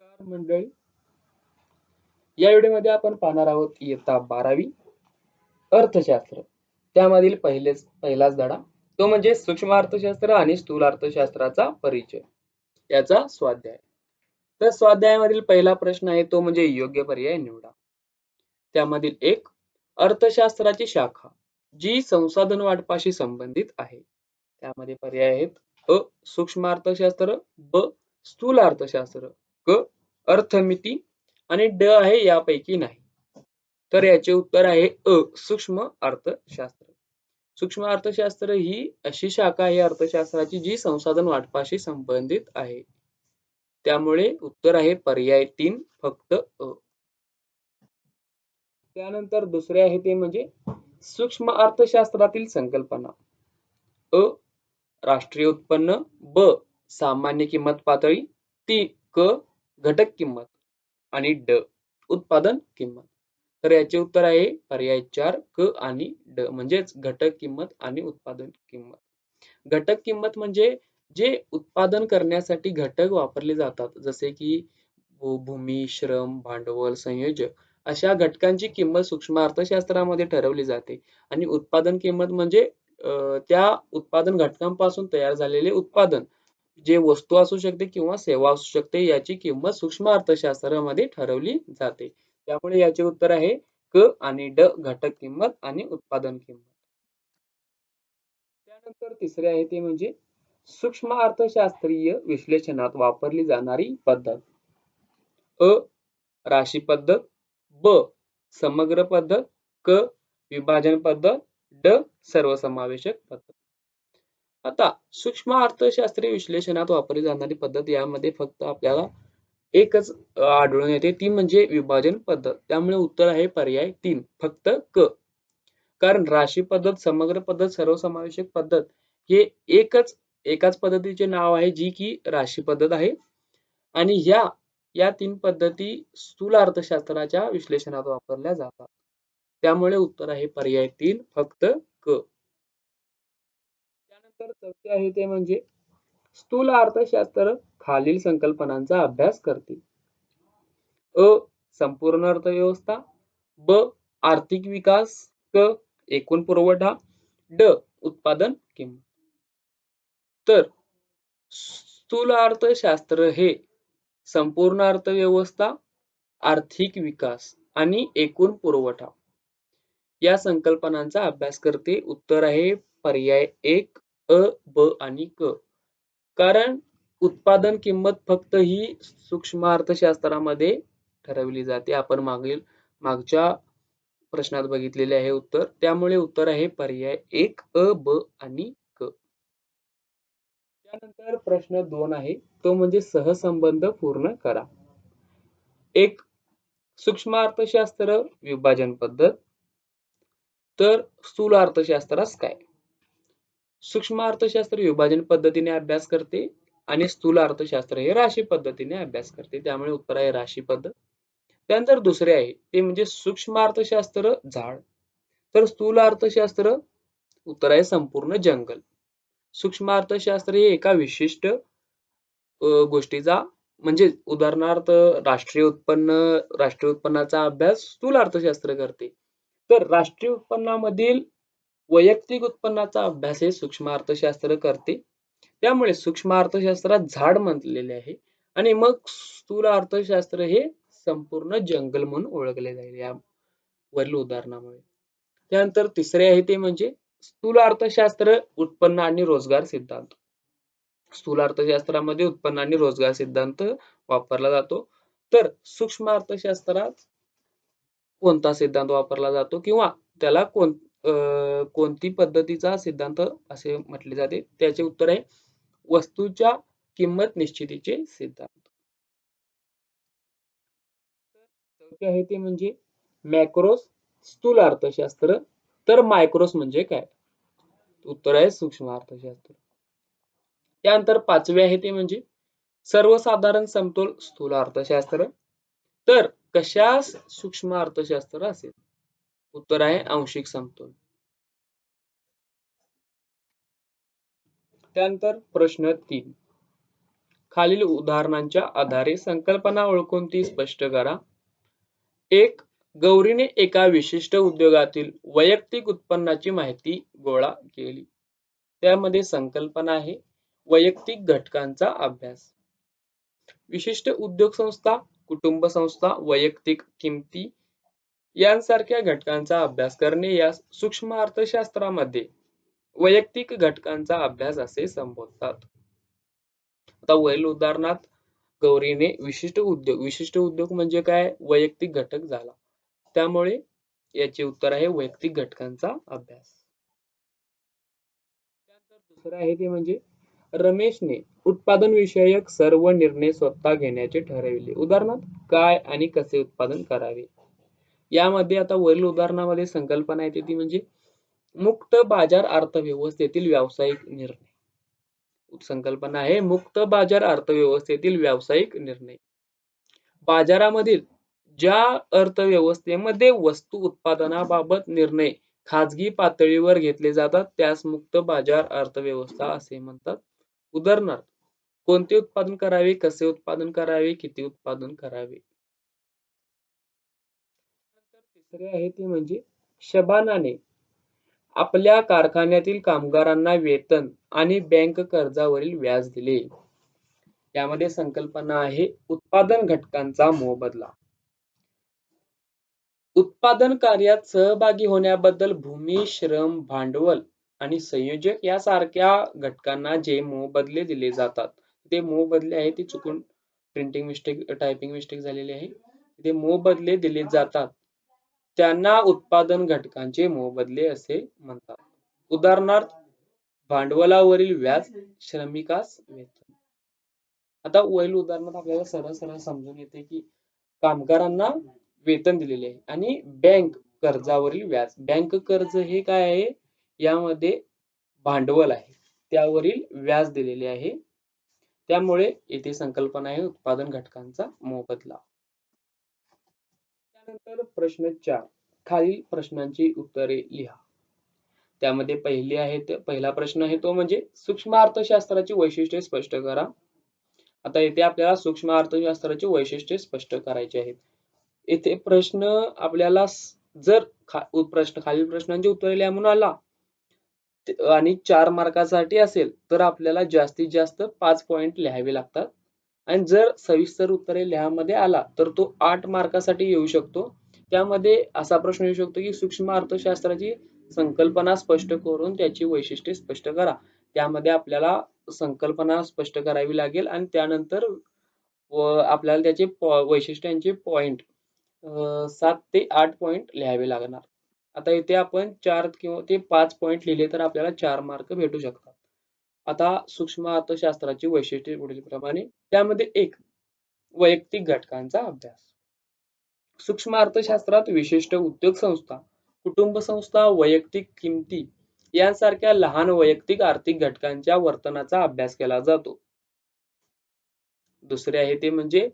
नमस्कार मंडळी. या व्हिडिओमध्ये आपण पाहणार आहोत इयत्ता बारावी अर्थशास्त्र. त्यामधील पहिलेच पहिलाच धडा तो म्हणजे सूक्ष्म अर्थशास्त्र आणि स्थूल अर्थशास्त्राचा परिचय. याचा स्वाध्याय. तर स्वाध्यायामधील पहिला प्रश्न आहे तो म्हणजे योग्य पर्याय निवडा. त्यामधील एक अर्थशास्त्राची शाखा जी संसाधन वाटपाशी संबंधित आहे. त्यामध्ये पर्याय आहेत अ सूक्ष्म अर्थशास्त्र ब स्थूल अर्थशास्त्र. क अर्थमिती आणि ड आहे यापैकी नाही. तर याचे उत्तर आहे अ सूक्ष्म अर्थशास्त्र. सूक्ष्म अर्थशास्त्र ही अशी शाखा आहे अर्थशास्त्राची जी संसाधन वाटपाशी संबंधित आहे. त्यामुळे उत्तर आहे पर्याय तीन फक्त अ. त्यानंतर दुसरे आहे ते म्हणजे सूक्ष्म अर्थशास्त्रातील संकल्पना. अ राष्ट्रीय उत्पन्न ब सामान्य किंमत पातळी ती क घटक किंमत आणि ड उत्पादन किंमत. तर याचे उत्तर आहे पर्याय चार क आणि ड म्हणजेच घटक किंमत आणि उत्पादन किंमत. घटक किंमत म्हणजे जे उत्पादन करण्यासाठी घटक वापरले जातात जसे की भूमी श्रम भांडवल संयोजक अशा घटकांची किंमत सूक्ष्म अर्थशास्त्रामध्ये ठरवली जाते. आणि उत्पादन किंमत म्हणजे त्या उत्पादन घटकांपासून तयार झालेले उत्पादन. जे वस्तू असू शकते किंवा सेवा असू शकते याची किंमत सूक्ष्म अर्थशास्त्रामध्ये ठरवली जाते. त्यामुळे याचे उत्तर आहे क आणि ड घटक किंमत आणि उत्पादन किंमत. त्यानंतर तिसरे आहे ते म्हणजे सूक्ष्म अर्थशास्त्रीय विश्लेषणात वापरली जाणारी पद्धत. अ राशी पद्धत ब समग्र पद्धत क विभाजन पद्धत ड सर्वसमावेशक पद्धत. आता सूक्ष्म अर्थशास्त्रीय विश्लेषणात वापरली जाणारी पद्धत यामध्ये फक्त आपल्याला एकच आढळून येते. ती म्हणजे विभाजन पद्धत. त्यामुळे उत्तर आहे पर्याय तीन. फक्त क. कारण राशी पद्धत समग्र पद्धत सर्वसमावेशक पद्धत हे एकच एकाच पद्धतीचे नाव आहे जी की राशी पद्धत आहे. आणि ह्या या तीन पद्धती स्थूल अर्थशास्त्राच्या विश्लेषणात वापरल्या जातात. त्यामुळे उत्तर आहे पर्याय तीन. फक्त क. त्यानंतर चौथे आहे ते म्हणजे स्थूल अर्थशास्त्र खालील संकल्पनांचा अभ्यास करते अ. संपूर्ण अर्थव्यवस्था ब. आर्थिक विकास क. एकूण पुरवठा ड. उत्पादन किंमत तर स्थूल अर्थशास्त्र हे संपूर्ण अर्थव्यवस्था आर्थिक विकास आणि एकूण पुरवठा या संकल्पनांचा अभ्यास करते. उत्तर आहे पर्याय एक. अ ब आणि क. कारण उत्पादन किंमत फक्त ही सूक्ष्म अर्थशास्त्रामध्ये ठरवली जाते. आपण मागील मागच्या प्रश्नात बघितलेले आहे उत्तर. त्यामुळे उत्तर आहे पर्याय एक अ ब आणि क. त्यानंतर प्रश्न दोन आहे. तो म्हणजे सहसंबंध पूर्ण करा. एक सूक्ष्म अर्थशास्त्र विभाजन पद्धत. तर स्थूल अर्थशास्त्रास काय? सूक्ष्म अर्थशास्त्र विभाजन पद्धतीने अभ्यास करते आणि स्थूल अर्थशास्त्र हे राशी पद्धतीने अभ्यास करते. त्यामुळे उत्तर आहे राशी पद्धत त्यानंतर दुसरे आहे ते म्हणजे सूक्ष्म अर्थशास्त्र झाड. तर स्थूल अर्थशास्त्र उत्तर आहे संपूर्ण जंगल. सूक्ष्म अर्थशास्त्र हे एका विशिष्ट गोष्टीचा म्हणजे उदाहरणार्थ राष्ट्रीय उत्पन्न राष्ट्रीय उत्पन्नाचा अभ्यास स्थूल अर्थशास्त्र करते. तर राष्ट्रीय उत्पन्नामधील वैयक्तिक उत्पन्नाचा अभ्यास हे सूक्ष्म अर्थशास्त्र करते. त्यामुळे सूक्ष्म अर्थशास्त्रात झाड म्हटलेले आहे आणि मग स्थूल अर्थशास्त्र हे संपूर्ण जंगल म्हणून ओळखले जाईल या वरील उदाहरणामुळे. त्यानंतर तिसरे आहे ते म्हणजे स्थूल अर्थशास्त्र उत्पन्न आणि रोजगार सिद्धांत. स्थूल अर्थशास्त्रामध्ये उत्पन्न आणि रोजगार सिद्धांत वापरला जातो. तर सूक्ष्म अर्थशास्त्रात कोणता सिद्धांत वापरला जातो किंवा त्याला कोण कोणती पद्धतीचा सिद्धांत असे म्हटले जाते? त्याचे उत्तर आहे वस्तूच्या किंमत निश्चितीचे सिद्धांत. चौथे आहे ते म्हणजे मॅक्रोस स्थूल अर्थशास्त्र. तर मायक्रोस म्हणजे काय? उत्तर आहे सूक्ष्म अर्थशास्त्र. त्यानंतर पाचवे आहे ते म्हणजे सर्वसाधारण समतोल स्थूल अर्थशास्त्र. तर कशास सूक्ष्म अर्थशास्त्र असेल? उत्तर आहे आंशिक समतोल. त्यानंतर प्रश्न तीन. खालील उदाहरणांच्या आधारे संकल्पना ओळखून ती स्पष्ट करा. एक गौरीने एका विशिष्ट उद्योगातील वैयक्तिक उत्पन्नाची माहिती गोळा केली. त्यामध्ये संकल्पना आहे वैयक्तिक घटकांचा अभ्यास. विशिष्ट उद्योग संस्था कुटुंब संस्था वैयक्तिक किमती यांसारख्या घटकांचा अभ्यास करणे या सूक्ष्म अर्थशास्त्रामध्ये वैयक्तिक घटकांचा अभ्यास असे संबोधतात. आता वरील उदाहरणात गौरीने विशिष्ट उद्योग विशिष्ट उद्योग म्हणजे काय? वैयक्तिक घटक झाला. त्यामुळे याचे उत्तर आहे वैयक्तिक घटकांचा अभ्यास. त्यानंतर दुसरं आहे ते म्हणजे रमेशने उत्पादन विषयक सर्व निर्णय स्वतः घेण्याचे ठरविले. उदाहरणार्थ काय आणि कसे उत्पादन करावे? यामध्ये आता वरील उदाहरणामध्ये संकल्पना येते ती म्हणजे मुक्त बाजार अर्थव्यवस्थेतील व्यावसायिक निर्णय. संकल्पना आहे मुक्त बाजार अर्थव्यवस्थेतील व्यावसायिक निर्णय. बाजारामधील ज्या अर्थव्यवस्थेमध्ये वस्तू उत्पादनाबाबत निर्णय खाजगी पातळीवर घेतले जातात त्यास मुक्त बाजार अर्थव्यवस्था असे म्हणतात. उदाहरणार्थ कोणते उत्पादन करावे कसे उत्पादन करावे किती उत्पादन करावे? तिसरे आहे ते म्हणजे शबानाने. आपल्या कारखान्यातील कामगारांना वेतन आणि बँक कर्जावरील व्याज दिले. यामध्ये संकल्पना आहे उत्पादन घटकांचा मोबदला उत्पादन कार्यात सहभागी होण्याबद्दल भूमी श्रम भांडवल आणि संयोजक यासारख्या घटकांना जे मोबदले दिले जातात ते मोबदले आहे ते चुकून प्रिंटिंग मिस्टेक टायपिंग मिस्टेक झालेली आहे. ते मोबदले दिले जातात. त्यांना उत्पादन घटकांचे मोबदले असे म्हणतात. उदाहरणार्थ भांडवलावरील व्याज श्रमिकास वेतन. आता वैल उदाहरणात आपल्याला सरळ सरळ समजून येते की कामगारांना वेतन दिलेले आहे आणि बँक कर्जावरील व्याज. बँक कर्ज हे काय आहे? यामध्ये भांडवल आहे. त्यावरील व्याज दिलेले आहे. त्यामुळे येथे संकल्पना आहे उत्पादन घटकांचा मोबदला. त्यानंतर प्रश्न चार. खालील प्रश्नांची उत्तरे लिहा. त्यामध्ये पहिली आहे पहिला प्रश्न आहे तो म्हणजे सूक्ष्म अर्थशास्त्राची वैशिष्ट्ये स्पष्ट करा. आता येथे आपल्याला सूक्ष्म अर्थशास्त्राची वैशिष्ट्ये स्पष्ट करायची आहेत. येथे प्रश्न आपल्याला जर खा प्रश्न खालील प्रश्नांची उत्तरे लिहा म्हणून आला आणि चार मार्कासाठी असेल तर आपल्याला जास्तीत जास्त पाच पॉइंट लिहावे लागतात. आणि जर सविस्तर उत्तरे लिहामध्ये आला तर तो आठ मार्कासाठी येऊ शकतो. त्यामध्ये असा प्रश्न येऊ शकतो की सूक्ष्म अर्थशास्त्राची संकल्पना स्पष्ट करून त्याची वैशिष्ट्ये स्पष्ट करा. त्यामध्ये आपल्याला संकल्पना स्पष्ट करावी लागेल आणि त्यानंतर आपल्याला त्याचे वैशिष्ट्यांचे पॉइंट सात ते आठ पॉइंट लिहावे लागणार. आता इथे आपण चार किंवा ते पाच पॉइंट लिहिले तर आपल्याला चार मार्क भेटू शकतात. आता सूक्ष्म अर्थशास्त्राची वैशिष्ट्ये पुढील प्रमाणे त्यामध्ये एक वैयक्तिक घटकांचा अभ्यास. सूक्ष्म अर्थशास्त्रात विशिष्ट उद्योग संस्था कुटुंब संस्था वैयक्तिक किमती यांसारख्या लहान वैयक्तिक आर्थिक घटकांच्या वर्तनाचा अभ्यास केला जातो. दुसरे आहे ते म्हणजे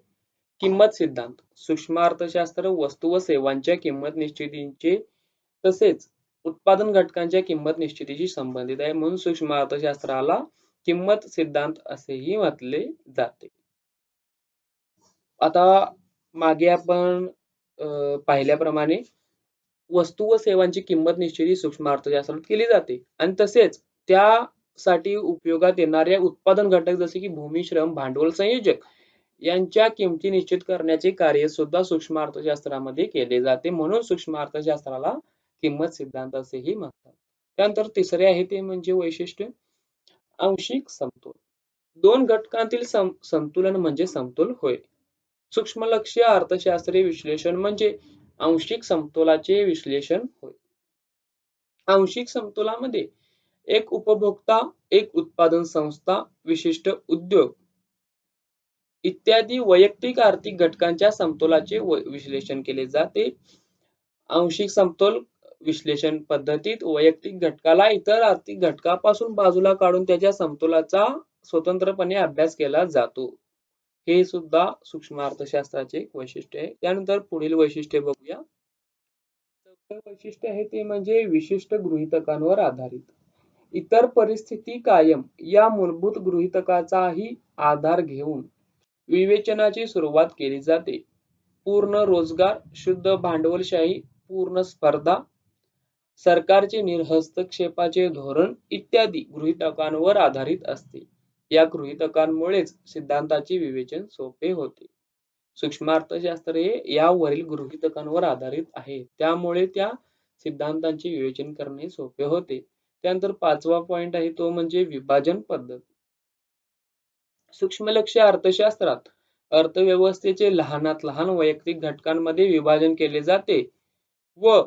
किंमत सिद्धांत. सूक्ष्म अर्थशास्त्र वस्तू व सेवांच्या किंमत निश्चितींचे तसेच उत्पादन घटकांच्या किंमत निश्चितीशी संबंधित आहे. म्हणून सूक्ष्म अर्थशास्त्राला किंमत सिद्धांत असेही म्हटले जाते. आता मागे आपण पाहिल्याप्रमाणे वस्तू व सेवांची किंमत निश्चिती सूक्ष्म अर्थशास्त्रात केली जाते. आणि तसेच त्यासाठी उपयोगात येणाऱ्या उत्पादन घटक जसे की भूमी श्रम भांडवल संयोजक यांच्या किमती निश्चित करण्याचे कार्य सुद्धा सूक्ष्म अर्थशास्त्रामध्ये केले जाते. म्हणून सूक्ष्म अर्थशास्त्राला किंमत सिद्धांत असेही म्हणतात. त्यानंतर तिसरे आहे ते म्हणजे वैशिष्ट्य आंशिक समतोल. दोन घटकांतील संतुलन म्हणजे समतोल होय. सूक्ष्म लक्ष अर्थशास्त्रीय विश्लेषण म्हणजे आंशिक समतोलाचे विश्लेषण होय. आंशिक समतोलामध्ये एक उपभोक्ता एक उत्पादन संस्था विशिष्ट उद्योग इत्यादी वैयक्तिक आर्थिक घटकांच्या समतोलाचे विश्लेषण केले जाते. आंशिक समतोल विश्लेषण पद्धतीत वैयक्तिक घटकाला इतर आर्थिक घटकापासून बाजूला काढून त्याच्या समतोलाचा स्वतंत्रपणे अभ्यास केला जातो. हे सुद्धा सूक्ष्म अर्थशास्त्राचे एक वैशिष्ट्य आहे. त्यानंतर पुढील वैशिष्ट्य बघूया. वैशिष्ट्य आहे ते म्हणजे विशिष्ट गृहितकांवर आधारित. इतर परिस्थिती कायम या मूलभूत गृहितकाचाही आधार घेऊन विवेचनाची सुरुवात केली जाते. पूर्ण रोजगार शुद्ध भांडवलशाही पूर्ण स्पर्धा सरकारचे निर्हस्तक्षेपाचे धोरण इत्यादी गृहीतकांवर आधारित असते. या गृहीतकांमुळेच सिद्धांताचे विवेचन सोपे होते. सूक्ष्म अर्थशास्त्र हे यावरील गृहीतकांवर आधारित आहे. त्यामुळे त्या सिद्धांतांचे विवेचन करणे सोपे होते. त्यानंतर पाचवा पॉइंट आहे तो म्हणजे विभाजन पद्धत. सूक्ष्म लक्ष अर्थशास्त्रात अर्थव्यवस्थेचे लहानात लहान वैयक्तिक घटकांमध्ये विभाजन केले जाते व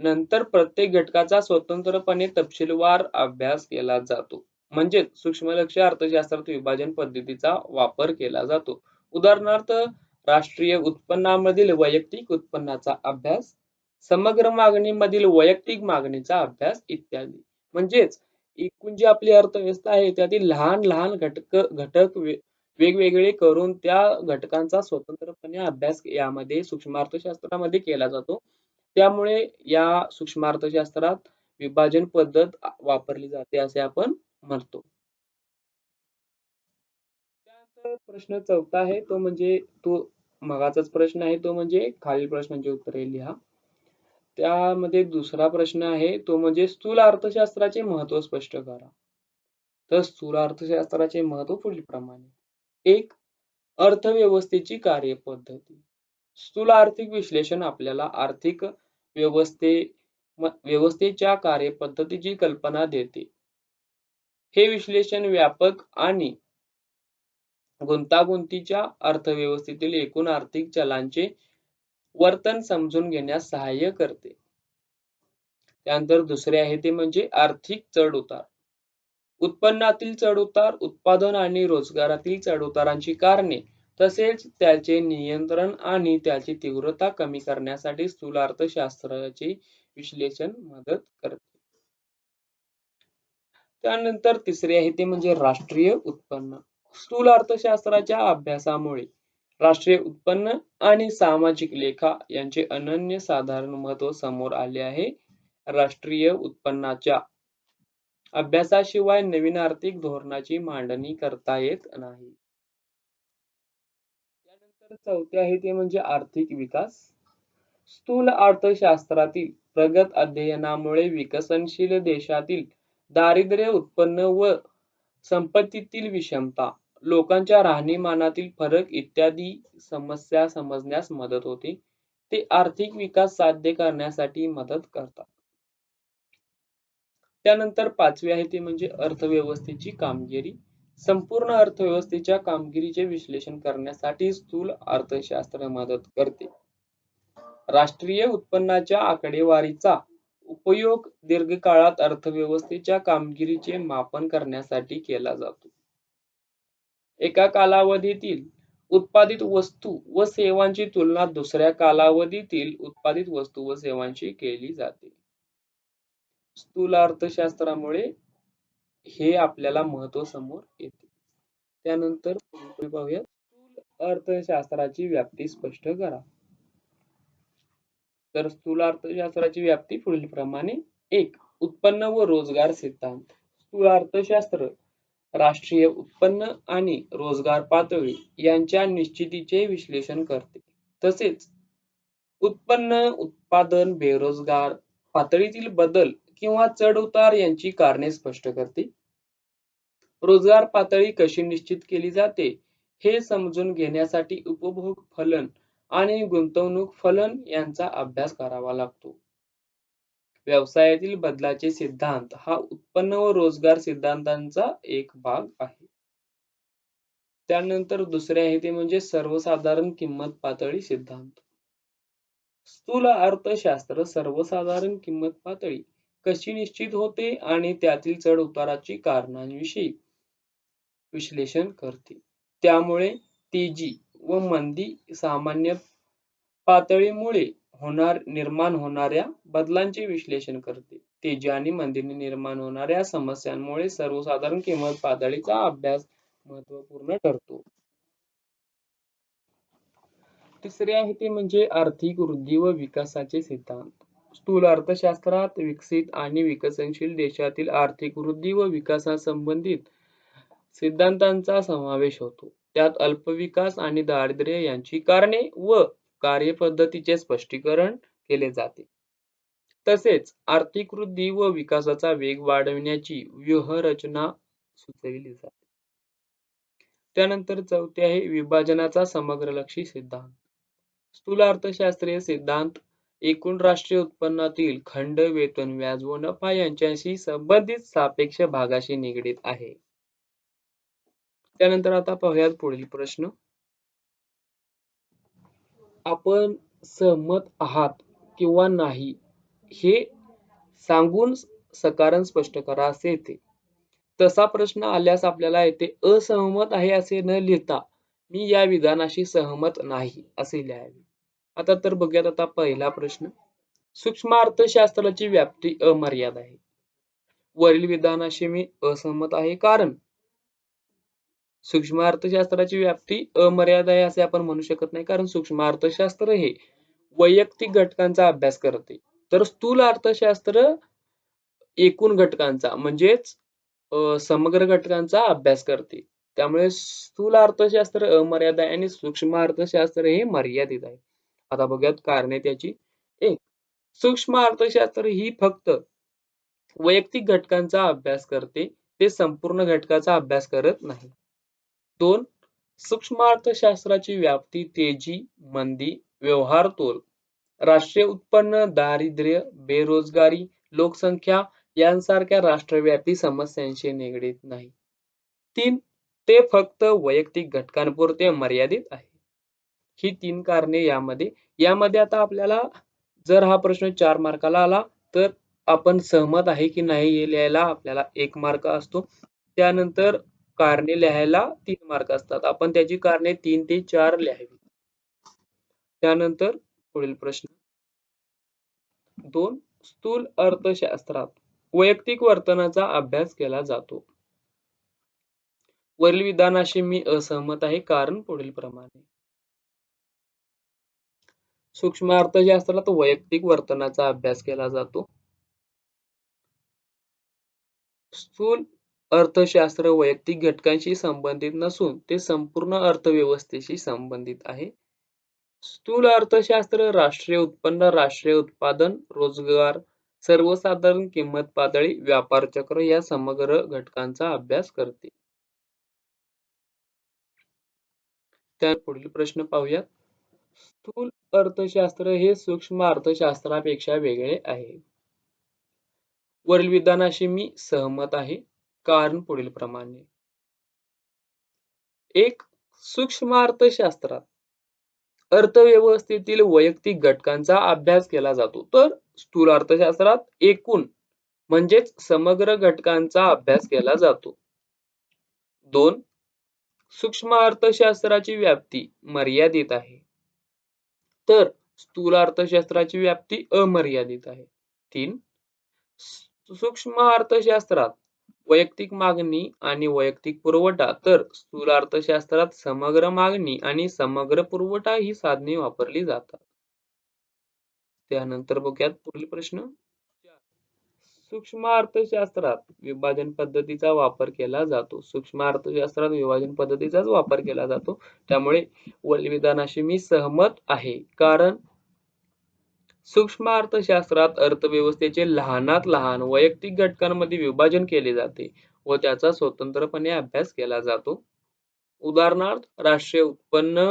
नंतर प्रत्येक घटकाचा स्वतंत्रपणे तपशीलवार अभ्यास केला जातो. म्हणजेच सूक्ष्मलक्ष अर्थशास्त्रात विभाजन पद्धतीचा वापर केला जातो. उदाहरणार्थ राष्ट्रीय उत्पन्नामधील वैयक्तिक उत्पन्नाचा अभ्यास समग्र मागणीमधील वैयक्तिक मागणीचा अभ्यास इत्यादी. म्हणजेच एकूण जी आपली अर्थव्यवस्था आहे त्यातील लहान लहान घटक घटक वेगवेगळे करून त्या घटकांचा स्वतंत्रपणे अभ्यास यामध्ये सूक्ष्म अर्थशास्त्रामध्ये केला जातो. त्यामुळे या सूक्ष्म अर्थशास्त्रात विभाजन पद्धत वापरली जाते असे आपण म्हणतो. त्यानंतर प्रश्न चौथा आहे तो म्हणजे तो मगाचाच प्रश्न आहे तो म्हणजे खालील प्रश्नांची उत्तरे लिहा. त्यामध्ये दुसरा प्रश्न आहे तो म्हणजे स्थूल अर्थशास्त्राचे महत्त्व स्पष्ट करा. तर स्थूल अर्थशास्त्राचे महत्त्व पुढील प्रमाणे एक अर्थव्यवस्थेची कार्यपद्धती. स्थूल आर्थिक विश्लेषण आपल्याला आर्थिक व्यवस्थे व्यवस्थेच्या कार्यपद्धतीची कल्पना देते. हे विश्लेषण व्यापक आणि गुंतागुंतीच्या अर्थव्यवस्थेतील एकूण आर्थिक चलांचे वर्तन समजून घेण्यास सहाय्य करते. त्यानंतर दुसरे आहे ते म्हणजे आर्थिक चढउतार. उत्पन्नातील चढउतार उत्पादन आणि रोजगारातील चढउतारांची कारणे तसेच त्याचे नियंत्रण आणि त्याची तीव्रता कमी करण्यासाठी स्थूल अर्थशास्त्राचे विश्लेषण मदत करते. त्यानंतर तिसरे आहे ते म्हणजे राष्ट्रीय उत्पन्न. स्थूल अर्थशास्त्राच्या अभ्यासामुळे राष्ट्रीय उत्पन्न आणि सामाजिक लेखा यांचे अनन्य साधारण महत्त्व समोर आले आहे. राष्ट्रीय उत्पन्नाच्या अभ्यासाशिवाय नवीन आर्थिक धोरणाची मांडणी करता येत नाही. चौथे आहे ते म्हणजे आर्थिक विकास. स्थूल अर्थशास्त्रातील प्रगत अध्ययनामुळे विकसनशील देशातील दारिद्र्य उत्पन्न व संपत्तीतील विषमता लोकांच्या राहणीमानातील फरक इत्यादी समस्या समजण्यास मदत होते. ते आर्थिक विकास साध्य करण्यासाठी मदत करतात. त्यानंतर पाचवे आहे ते म्हणजे अर्थव्यवस्थेची कामगिरी. संपूर्ण अर्थव्यवस्थेच्या कामगिरीचे विश्लेषण करण्यासाठी स्थूल अर्थशास्त्र मदत करते. राष्ट्रीय उत्पन्नाच्या आकडेवारीचा उपयोग दीर्घकाळात अर्थव्यवस्थेच्या कामगिरीचे मापन करण्यासाठी केला जातो. एका कालावधीतील उत्पादित वस्तू व सेवांची तुलना दुसऱ्या कालावधीतील उत्पादित वस्तू व सेवांशी केली जाते. स्थूल अर्थशास्त्रामुळे हे आपल्याला महत्त्व समोर येते. त्यानंतर पाहूया स्थूल अर्थशास्त्राची व्याप्ती स्पष्ट करा. तर स्थूल अर्थशास्त्राची व्याप्ती पुढील प्रमाणे एक उत्पन्न व रोजगार सिद्धांत. स्थूल अर्थशास्त्र राष्ट्रीय उत्पन्न आणि रोजगार पातळी यांच्या निश्चितीचे विश्लेषण करते. तसेच उत्पन्न उत्पादन बेरोजगार पातळीतील बदल किंवा चढ उतार यांची कारणे स्पष्ट करते. रोजगार पातळी कशी निश्चित केली जाते हे समजून घेण्यासाठी उपभोग फलन आणि गुंतवणूक फलन यांचा अभ्यास करावा लागतो. व्यवसायातील बदलाचे सिद्धांत हा उत्पन्न व रोजगार सिद्धांतांचा एक भाग आहे. त्यानंतर दुसरे आहे ते म्हणजे सर्वसाधारण किंमत पातळी सिद्धांत. स्थूल अर्थशास्त्र सर्वसाधारण किंमत पातळी कशी निश्चित होते आणि त्यातील चढ उताराची कारणांविषयी विश्लेषण करते. त्यामुळे तेजी व मंदी सामान्य पातळीमुळे होणार निर्माण होणाऱ्या बदलांचे विश्लेषण करते. तेजी आणि मंदीने निर्माण होणाऱ्या समस्यांमुळे सर्वसाधारण किंमत पातळीचा अभ्यास महत्त्वपूर्ण ठरतो. तिसरे आहे ते म्हणजे आर्थिक वृद्धी व विकासाचे सिद्धांत. स्थूल अर्थशास्त्रात विकसित आणि विकसनशील देशातील आर्थिक वृद्धी व विकासासंबंधित सिद्धांतांचा समावेश होतो. त्यात अल्पविकास आणि दारिद्र्य यांची कारणे व कार्यपद्धतीचे स्पष्टीकरण केले जाते. तसेच आर्थिक वृद्धी व विकासाचा वेग वाढविण्याची व्यूहरचना सुचविली जाते. त्यानंतर चौथे आहे विभाजनाचा समग्रलक्षी सिद्धांत. स्थूल अर्थशास्त्रीय सिद्धांत एकूण राष्ट्रीय उत्पन्नातील खंड वेतन व्याज व नफा यांच्याशी संबंधित सापेक्ष भागाशी निगडीत आहे. त्यानंतर आता पाहूयात पुढील प्रश्न. आपण सहमत आहात किंवा नाही हे सांगून सकारण स्पष्ट करा असे येते. तसा प्रश्न आल्यास आपल्याला येथे असहमत आहे असे न लिहिता मी या विधानाशी सहमत नाही असे लिहावे. आता तर बघूयात आता पहिला प्रश्न. सूक्ष्म अर्थशास्त्राची व्याप्ती अमर्याद आहे. वरील विधानाशी मी असहमत आहे. कारण सूक्ष्म अर्थशास्त्राची व्याप्ती अमर्याद आहे असे आपण म्हणू शकत नाही. कारण सूक्ष्म अर्थशास्त्र हे वैयक्तिक घटकांचा अभ्यास करते. तर स्थूल अर्थशास्त्र एकूण घटकांचा म्हणजेच समग्र घटकांचा अभ्यास करते. त्यामुळे स्थूल अर्थशास्त्र अमर्याद आहे आणि सूक्ष्म अर्थशास्त्र हे मर्यादित आहे. आता बघूयात कारणे त्याची. एक सूक्ष्म अर्थशास्त्र ही फक्त वैयक्तिक घटकांचा अभ्यास करते ते संपूर्ण घटकाचा अभ्यास करत नाही. दोन सूक्ष्म अर्थशास्त्राची व्याप्ती तेजी मंदी व्यवहार तोल. राष्ट्रीय उत्पन्न दारिद्र्य बेरोजगारी लोकसंख्या यांसारख्या राष्ट्रव्यापी समस्यांशी निगडीत नाही. तीन ते फक्त वैयक्तिक घटकांपुरते मर्यादित आहे. ही तीन कारणे यामध्ये. यामध्ये आता आपल्याला जर हा प्रश्न चार मार्काला आला तर आपण सहमत आहे की नाही हे लिहायला आपल्याला एक मार्क असतो. त्यानंतर कारणे लिहायला तीन मार्क असतात. आपण त्याची कारणे तीन ते चार लिहावी. त्यानंतर पुढील प्रश्न. दोन स्थूल अर्थशास्त्रात वैयक्तिक वर्तनाचा अभ्यास केला जातो. वरील विधानाशी मी असहमत आहे कारण पुढील प्रमाणे. सूक्ष्म अर्थशास्त्रात वैयक्तिक वर्तनाचा अभ्यास केला जातो. स्थूल अर्थशास्त्र वैयक्तिक घटकांशी संबंधित नसून ते संपूर्ण अर्थव्यवस्थेशी संबंधित आहे. स्थूल अर्थशास्त्र राष्ट्रीय उत्पन्न राष्ट्रीय उत्पादन रोजगार सर्वसाधारण किंमत पातळी व्यापार चक्र या समग्र घटकांचा अभ्यास करते. त्या पुढील प्रश्न पाहूयात. स्थूल अर्थशास्त्र हे सूक्ष्म अर्थशास्त्रापेक्षा वेगळे आहे. वरील विधानाशी मी सहमत आहे. कारण पुढील प्रमाणे. एक सूक्ष्म अर्थशास्त्रात अर्थव्यवस्थेतील वैयक्तिक घटकांचा अभ्यास केला जातो. तर स्थूल अर्थशास्त्रात एकूण म्हणजेच समग्र घटकांचा अभ्यास केला जातो. दोन सूक्ष्म अर्थशास्त्राची व्याप्ती मर्यादित आहे. तर स्थूल अर्थशास्त्राची व्याप्ती अमर्यादित आहे. तीन सूक्ष्म अर्थशास्त्रात वैयक्तिक मागणी आणि वैयक्तिक पुरवठा तर स्थूल अर्थशास्त्रात समग्र मागणी आणि समग्र पुरवठा ही साधने वापरली जातात. त्यानंतर बघूयात पुढील प्रश्न. सूक्ष्म अर्थशास्त्रात विभाजन पद्धतीचा वापर केला जातो. सूक्ष्म अर्थशास्त्रात विभाजन पद्धतीचाच वापर केला जातो. त्यामुळे विधानाशी मी सहमत आहे. कारण सूक्ष्म अर्थशास्त्रात अर्थव्यवस्थेचे लहानात लहान वैयक्तिक घटकांमध्ये विभाजन केले जाते व त्याचा स्वतंत्रपणे अभ्यास केला जातो. उदाहरणार्थ राष्ट्रीय उत्पन्न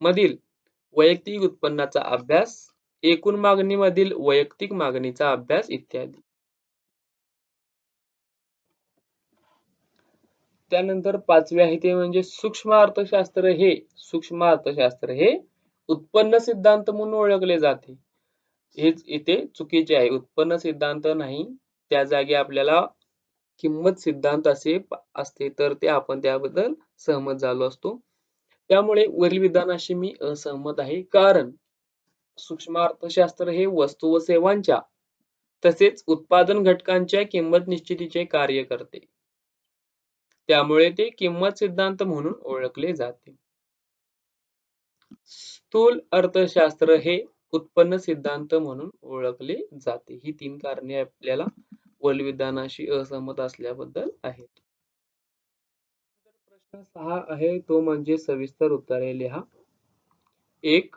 मधील वैयक्तिक उत्पन्नाचा अभ्यास एकूण मागणीमधील वैयक्तिक मागणीचा अभ्यास इत्यादी. त्यानंतर पाचवे आहे ते म्हणजे सूक्ष्म अर्थशास्त्र हे सूक्ष्म अर्थशास्त्र हे उत्पन्न सिद्धांत म्हणून ओळखले जाते. हेच इथे चुकीचे आहे. उत्पन्न सिद्धांत नाही त्या जागी आपल्याला किंमत सिद्धांत असे असते तर ते आपण त्याबद्दल सहमत झालो असतो. त्यामुळे वरील विधानाशी मी असहमत आहे. कारण सूक्ष्म अर्थशास्त्र हे वस्तू व सेवांच्या तसेच उत्पादन घटकांच्या किंमत निश्चितीचे कार्य करते. त्यामुळे ते किंमत सिद्धांत म्हणून ओळखले जाते. स्थूल अर्थशास्त्र हे उत्पन्न सिद्धांत म्हणून ओळखले जाते. ही तीन कारणे आपल्याला वलविधानाशी असहमत असल्याबद्दल आहेत. प्रश्न सहा आहे तो म्हणजे सविस्तर उत्तरे लिहा. एक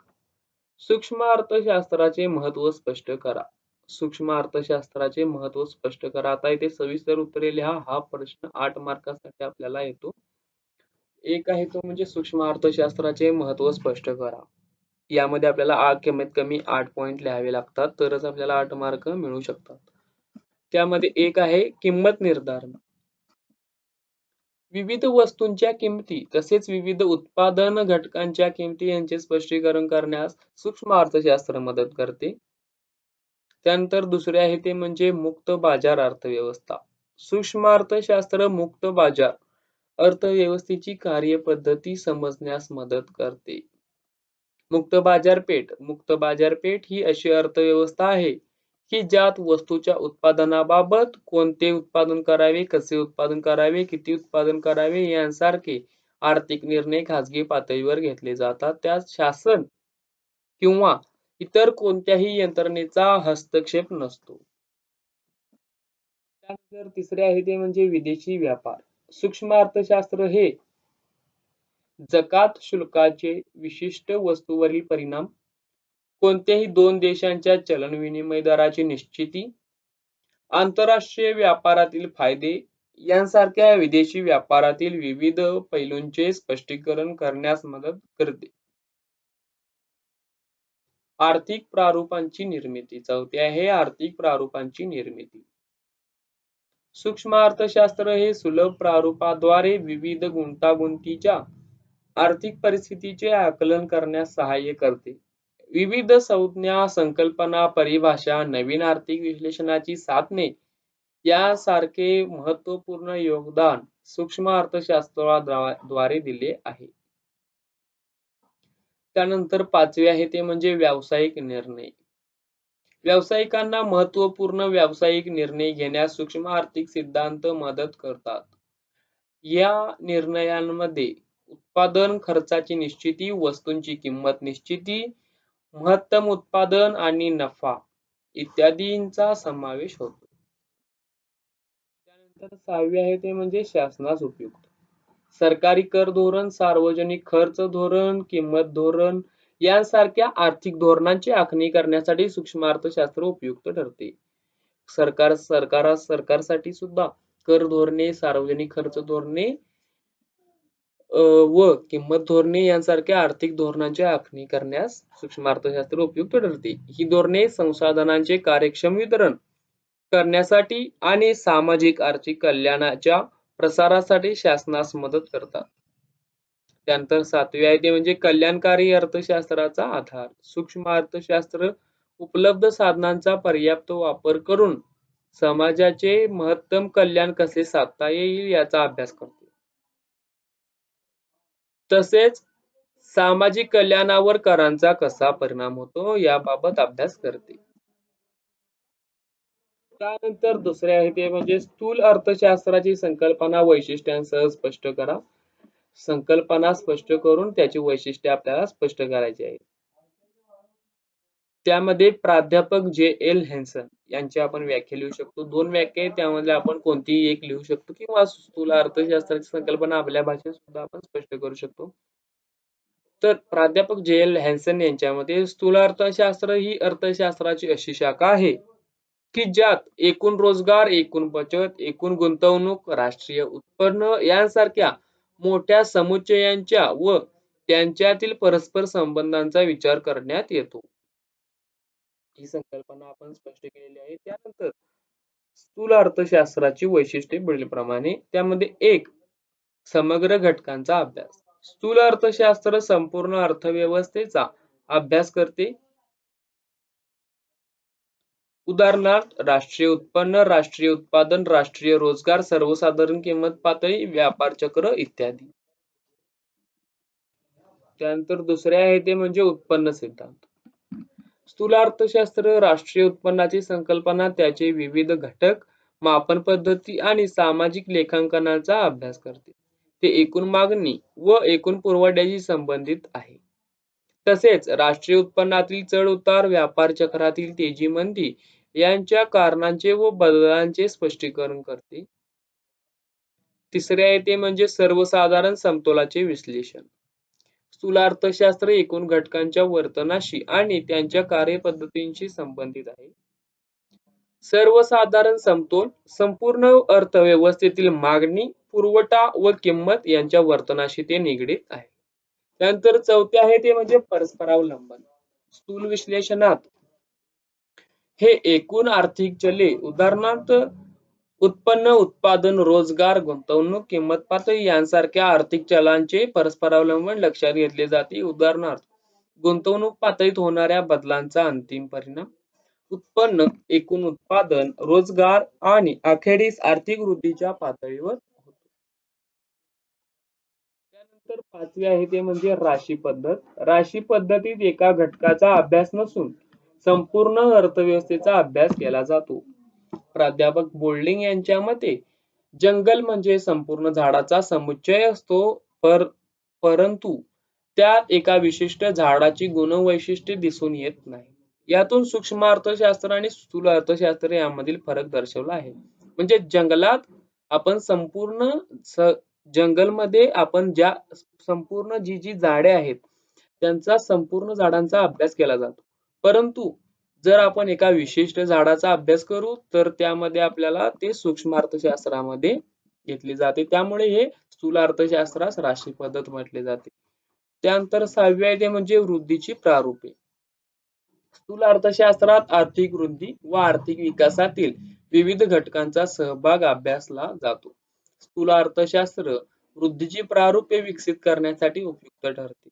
सूक्ष्म अर्थशास्त्राचे महत्त्व स्पष्ट करा. सूक्ष्म अर्थशास्त्राचे महत्त्व स्पष्ट करा. आता इथे सविस्तर उत्तरे लिहा. हा प्रश्न आठ मार्कासाठी आपल्याला येतो. एक आहे तो म्हणजे सूक्ष्म अर्थशास्त्राचे महत्त्व स्पष्ट करा. यामध्ये आपल्याला कमीत कमी आठ पॉइंट लिहावे लागतात. तरच आपल्याला आठ मार्क मिळू शकतात. त्यामध्ये एक आहे किंमत निर्धारण. विविध वस्तूंच्या किमती तसेच विविध उत्पादन घटकांच्या किमती यांचे स्पष्टीकरण करण्यास सूक्ष्म अर्थशास्त्र मदत करते. त्यानंतर दुसरे आहे ते म्हणजे मुक्त बाजार अर्थव्यवस्था. सूक्ष्म अर्थशास्त्र मुक्त बाजार अर्थव्यवस्थेची कार्यपद्धती समजण्यास मदत करते. मुक्त बाजारपेठ मुक्त बाजारपेठ ही अशी अर्थव्यवस्था आहे की ज्यात वस्तूच्या उत्पादनाबाबत कोणते उत्पादन करावे कसे उत्पादन करावे किती उत्पादन करावे यांसारखे आर्थिक निर्णय खाजगी पातळीवर घेतले जातात. त्यात शासन किंवा इतर कोणत्याही यंत्रणेचा हस्तक्षेप नसतो. त्यानंतर तिसरे आहे ते म्हणजे विदेशी व्यापार. सूक्ष्म अर्थशास्त्र हे जकात शुल्काचे विशिष्ट वस्तूवरील परिणाम कोणत्याही दोन देशांच्या चलन विनिमय दराची निश्चिती आंतरराष्ट्रीय व्यापारातील फायदे यांसारख्या विदेशी व्यापारातील विविध पैलूंचे स्पष्टीकरण करण्यास मदत करते. आर्थिक प्रारूपांची निर्मिती. चौथी आहे आर्थिक प्रारूपांची निर्मिती. सूक्ष्म अर्थशास्त्र हे सुलभ प्रारूपाद्वारे विविध गुंतागुंतीच्या आर्थिक परिस्थितीचे आकलन करण्यास सहाय्य करते. विविध संज्ञा संकल्पना परिभाषा नवीन आर्थिक विश्लेषणाची साधने यासारखे महत्त्वपूर्ण योगदान सूक्ष्म अर्थशास्त्राद्वारे दिले आहे. त्यानंतर पाचवे आहे ते म्हणजे व्यावसायिक निर्णय. व्यावसायिकांना महत्त्वपूर्ण व्यावसायिक निर्णय घेण्यास सूक्ष्म आर्थिक सिद्धांत मदत करतात. या निर्णयांमध्ये उत्पादन खर्चाची निश्चिती वस्तूंची किंमत निश्चिती महत्तम उत्पादन आणि नफा इत्यादींचा समावेश होतो. त्यानंतर सहावे आहे ते म्हणजे शासनास उपयुक्त. सरकारी कर धोरण सार्वजनिक खर्च धोरण किंमत धोरण यांसारख्या आर्थिक धोरणांची आखणी करण्यासाठी सूक्ष्म अर्थशास्त्र उपयुक्त ठरते. सरकार सरकार सरकारसाठी सुद्धा कर धोरणे सार्वजनिक खर्च धोरणे व किंमत धोरणे यांसारख्या आर्थिक धोरणांची आखणी करण्यास सूक्ष्म अर्थशास्त्र उपयुक्त ठरते. ही धोरणे संसाधनांचे कार्यक्षम वितरण करण्यासाठी आणि सामाजिक आर्थिक कल्याणाच्या प्रसारासाठी शासनास मदत करतात. त्यानंतर सातवी आहे ते म्हणजे कल्याणकारी अर्थशास्त्राचा आधार. सूक्ष्म अर्थशास्त्र उपलब्ध साधनांचा पर्याप्त वापर करून समाजाचे महत्तम कल्याण कसे साधता येईल याचा अभ्यास करते. तसेच सामाजिक कल्याणावर करांचा कसा परिणाम होतो याबाबत अभ्यास करते. त्यानंतर दुसरे आहे ते म्हणजे स्थूल अर्थशास्त्राची संकल्पना वैशिष्ट्यांसह स्पष्ट करा. संकल्पना स्पष्ट करून त्याची वैशिष्ट्ये आपल्याला स्पष्ट करायची आहे त्यामध्ये प्राध्यापक जे एल हेन्सन यांची आपण व्याख्या लिहू शकतो. दोन व्याख्या त्यामध्ये आपण कोणतीही एक लिहू शकतो किंवा स्थूल अर्थशास्त्राची संकल्पना आपल्या भाषेत सुद्धा आपण स्पष्ट करू शकतो. तर प्राध्यापक जे एल हॅन्सन यांच्यामध्ये स्थूल अर्थशास्त्र ही अर्थशास्त्राची अशी शाखा आहे. की ज्यात एकूण रोजगार एकूण बचत एकूण गुंतवणूक राष्ट्रीय उत्पन्न यांसारख्या मोठ्या समुच्चयांच्या व त्यांच्यातील परस्पर संबंधांचा विचार करण्यात येतो. ही संकल्पना आपण स्पष्ट केलेली आहे. त्यानंतर स्थूल अर्थशास्त्राची वैशिष्ट्ये प्रमाणे त्यामध्ये एक समग्र घटकांचा अभ्यास. स्थूल अर्थशास्त्र संपूर्ण अर्थव्यवस्थेचा अभ्यास करते. उदाहरणार्थ राष्ट्रीय उत्पन्न राष्ट्रीय उत्पादन राष्ट्रीय रोजगार सर्वसाधारण किंमत पातळी व्यापार चक्र इत्यादी. त्यानंतर दुसरे आहे ते म्हणजे उत्पन्न सिद्धांत. स्थूल अर्थशास्त्र राष्ट्रीय उत्पन्नाची संकल्पना त्याचे विविध घटक मापन पद्धती आणि सामाजिक लेखांकनाचा अभ्यास करते. ते एकूण मागणी व एकूण पुरवठ्याशी संबंधित आहे. तसेच राष्ट्रीय उत्पन्नातील चढ उतार व्यापार चक्रातील तेजी मंदी यांच्या कारणांचे व बदलांचे स्पष्टीकरण करते. तिसरे आहे ते म्हणजे सर्वसाधारण समतोलाचे विश्लेषण. स्थूल अर्थशास्त्र एकूण घटकांच्या वर्तनाशी आणि त्यांच्या कार्यपद्धतींशी संबंधित आहे. सर्वसाधारण समतोल संपूर्ण अर्थव्यवस्थेतील मागणी पुरवठा व किंमत यांच्या वर्तनाशी ते निगडीत आहे. त्यानंतर चौथे आहे ते म्हणजे परस्परावलंबन. स्थूल विश्लेषणात हे एकूण आर्थिक चले उदाहरणार्थ उत्पन्न उत्पादन रोजगार गुंतवणूक किंमत पातळी यांसारख्या आर्थिक चलांचे परस्परावलंबन लक्षात घेतले जाते. उदाहरणार्थ गुंतवणूक पातळीत होणाऱ्या बदलांचा अंतिम परिणाम. उत्पन्न एकूण उत्पादन रोजगार आणि अखेरीस आर्थिक वृद्धीच्या पातळीवर होतो. त्यानंतर पाचवी आहे ते म्हणजे राशी पद्धत. राशी पद्धतीत एका घटकाचा अभ्यास नसून संपूर्ण अर्थव्यवस्थेचा अभ्यास केला जातो. प्राध्यापक बोल्डिंग यांच्या मते जंगल म्हणजे संपूर्ण झाडाचा समुच्चय असतो पर परंतु त्यात एका विशिष्ट झाडाची गुणवैशिष्ट्ये दिसून येत नाही. यातून सूक्ष्म अर्थशास्त्र आणि स्थूल अर्थशास्त्र यामधील फरक दर्शवला आहे. म्हणजे जंगलात आपण संपूर्ण स जंगलमध्ये आपण ज्या संपूर्ण जी जी झाडे आहेत त्यांचा संपूर्ण झाडांचा अभ्यास केला जातो. परंतु जर आपण एका विशिष्ट झाडाचा अभ्यास करू तर त्यामध्ये आपल्याला ते सूक्ष्म अर्थशास्त्रामध्ये घेतले जाते. त्यामुळे हे स्थूल अर्थशास्त्रास राशी पद्धत म्हटले जाते. त्यानंतर सहावी आहे ते म्हणजे वृद्धीची प्रारूपे. स्थूल अर्थशास्त्रात आर्थिक वृद्धी व आर्थिक विकासातील विविध घटकांचा सहभाग अभ्यासला जातो. स्थूल अर्थशास्त्र वृद्धीची प्रारूपे विकसित करण्यासाठी उपयुक्त ठरते.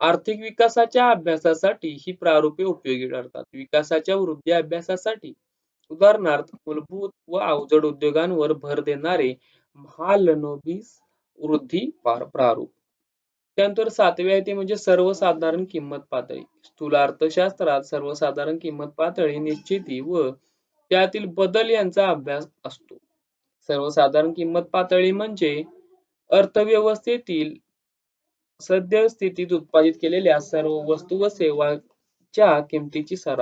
आर्थिक विकासाच्या अभ्यासासाठी ही प्रारूपे उपयोगी ठरतात. विकासाच्या वृद्धी अभ्यासासाठी उदाहरणार्थ मूलभूत व अवजड उद्योगांवर भर देणारे महालनोबिस वृद्धी प्रारूप. त्यानंतर सातवे आहे ते म्हणजे सर्वसाधारण किंमत पातळी. स्थूल अर्थशास्त्रात सर्वसाधारण किंमत पातळी निश्चिती व त्यातील बदल यांचा अभ्यास असतो. सर्वसाधारण किंमत पातळी म्हणजे अर्थव्यवस्थेतील सद्य स्थितीत उत्पादित केलेल्या सर्व वस्तू व सेवांच्या किमतीची सरासरी